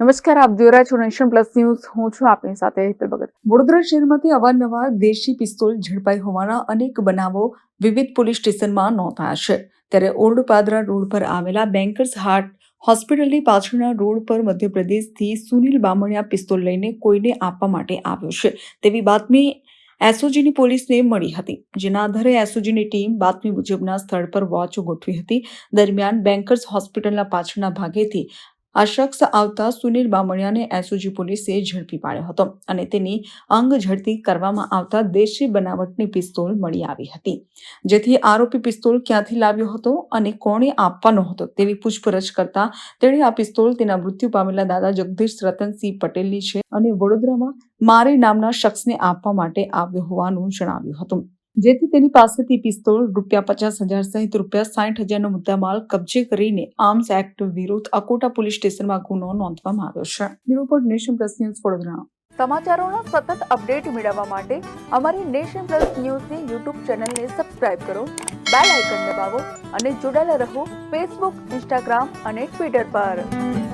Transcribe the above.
નમસ્કાર, આપ જોઈ રહ્યા છો નેશન પ્લસ ન્યૂઝ. હું છું આપની સાથે હેતલ ભગત. વડોદરા શહેરમાંથી અવારનવાર દેશી પિસ્તોલ ઝડપાઈ હોવાના અનેક બનાવો વિવિધ પોલીસ સ્ટેશનમાં નોંધાયા છે. ત્યારે ઓલ્ડ રોડ પર આવેલા બેન્કર્સ હાર્ટ હોસ્પિટલની પાછળના રોડ પર મધ્યપ્રદેશથી સુનિલ બામણિયા પિસ્તોલ લઈને કોઈને આપવા માટે આવ્યો છે. તેવી બાતમી એસઓજીની પોલીસને મળી હતી, જેના આધારે એસઓજીની ટીમ બાતમી મુજબના સ્થળ પર વોચ ગોઠવી હતી. દરમિયાન બેન્કર્સ હોસ્પિટલના પાછળના ભાગેથી આ શખ્સ આવતા સુનિલ બામણિયાને એસઓજી પોલીસે ઝડપી પાડ્યો હતો અને તેની અંગ ઝડપી કરવામાં આવતા દેશી બનાવટની પિસ્તોલ મળી આવી હતી. જેથી આરોપી પિસ્તોલ ક્યાંથી લાવ્યો હતો અને કોણે આપવાનો હતો તેવી પૂછપરછ કરતા તેણે આ પિસ્તોલ તેના મૃત્યુ પામેલા દાદા જગદીશ રતનસિંહ પટેલની છે અને વડોદરામાં મારે નામના શખ્સને આપવા માટે આવ્યો હોવાનું જણાવ્યું હતું. જેથી તેની પાસેથી પિસ્તોલ, રૂપિયા પચાસ હજાર સહિત રૂપિયા સાઠ હજારનો મુદ્દામાલ કબજે કરીને આર્મ્સ એક્ટ વિરુદ્ધ અકોટા પોલીસ સ્ટેશનમાં ગુનો નોંધવામાં આવ્યો છે. Bureau Nation Plus News Vadodara. સમાચારોનો સતત અપડેટ મેળવવા માટે અમારી નેશન પ્લસ ન્યૂઝની યુટ્યુબ ચેનલને સબસ્ક્રાઇબ કરો, બેલ આઇકન દબાવો અને જોડાયેલા રહો ફેસબુક, ઇન્સ્ટાગ્રામ અને ટ્વિટર પર.